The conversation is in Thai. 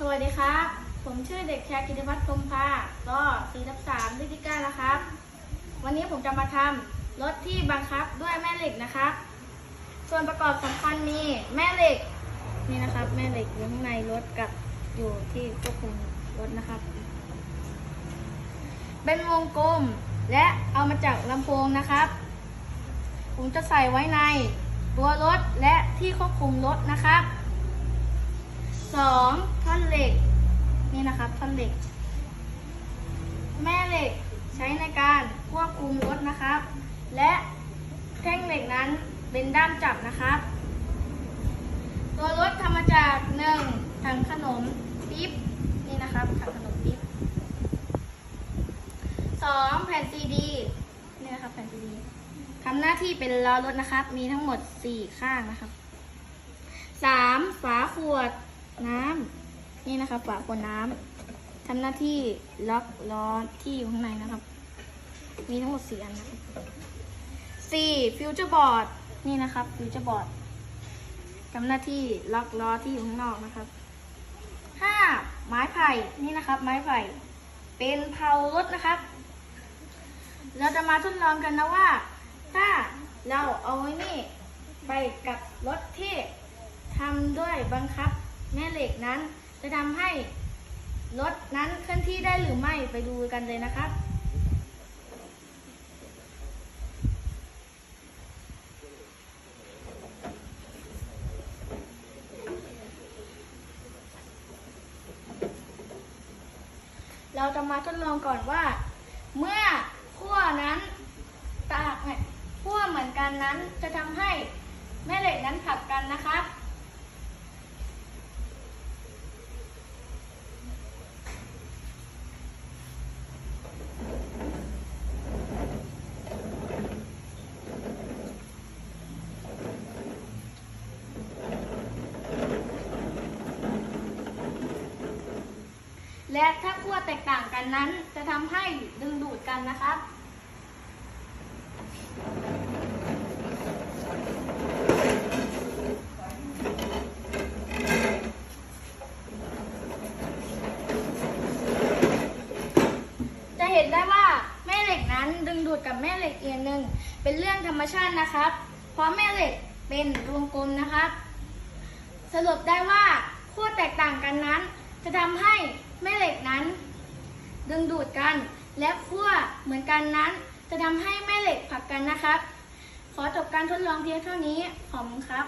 สวัสดีครับ ผมชื่อเด็กชายกิติพัฒน์พรมภาก็สี่ทับสามฤทธิก้าแล้วครับ วันนี้ผมจะมาทำรถที่บังคับด้วยแม่เหล็กนะครับ ส่วนประกอบสำคัญมีแม่เหล็กนี่นะครับ แม่เหล็กอยู่ข้างในรถกับอยู่ที่ควบคุมรถนะครับ เป็นวงกลมและเอามาจากลำโพงนะครับ ผมจะใส่ไว้ในตัวรถและที่ควบคุมรถนะครับ สองท่อนเหล็ก นี่นะครับท่อนเหล็ก แม่เหล็กใช้ในการควบคุมรถนะครับ และแท่งเหล็กนั้นเป็นด้ามจับนะครับ ตัวรถทำมาจากหนึ่งถังขนมปิ๊บนี่นะครับถังขนมปิ๊บสองแผ่นซีดีนี่นะครับแผ่นซีดีทำหน้าที่เป็นล้อรถนะครับ มีทั้งหมดสี่ข้างนะครับสามฝาขวด น้ำนี่นะครับฝาขวดน้ำทำหน้าที่ล็อกล้อที่อยู่ข้างในนะครับ มีทั้งหมดสี่อันนะครับสี่ฟิวเจอร์บอร์ดนี่นะครับฟิวเจอร์บอร์ดทำหน้าที่ล็อกล้อที่อยู่ข้างนอกนะครับห้าไม้ไผ่นี่นะครับ ไม้ไผ่เป็นเพารถนะครับ เราจะมาทดลองกันนะว่า ถ้าเราเอาไว้นี่ไปกับรถที่ทำด้วยบังคับ แม่เหล็กนั้น จะทำให้รถนั้นเคลื่อนที่ได้หรือไม่ไปดูกันเลยนะครับ เราจะมาทดลองก่อนว่า เมื่อขั้วนั้นตากเนี่ยขั้วเหมือนกันนั้นจะทำให้แม่เหล็กนั้นผลักกันนะครับ และถ้าขั้วแตกต่างกันนั้น จะทำให้ดึงดูดกันนะครับ จะเห็นได้ว่าแม่เหล็กนั้นดึงดูดกับแม่เหล็กอีกอย่างหนึ่งเป็นเรื่องธรรมชาตินะครับ เพราะแม่เหล็กเป็นวงกลมนะครับ สรุปได้ว่าขั้วแตกต่างกันนั้น จะทำให้แม่เหล็กนั้น ดึงดูดกัน และขั้วเหมือนกันนั้น จะทำให้แม่เหล็กผลักกันนะครับ ขอจบการทดลองเพียงเท่านี้ขอบคุณครับ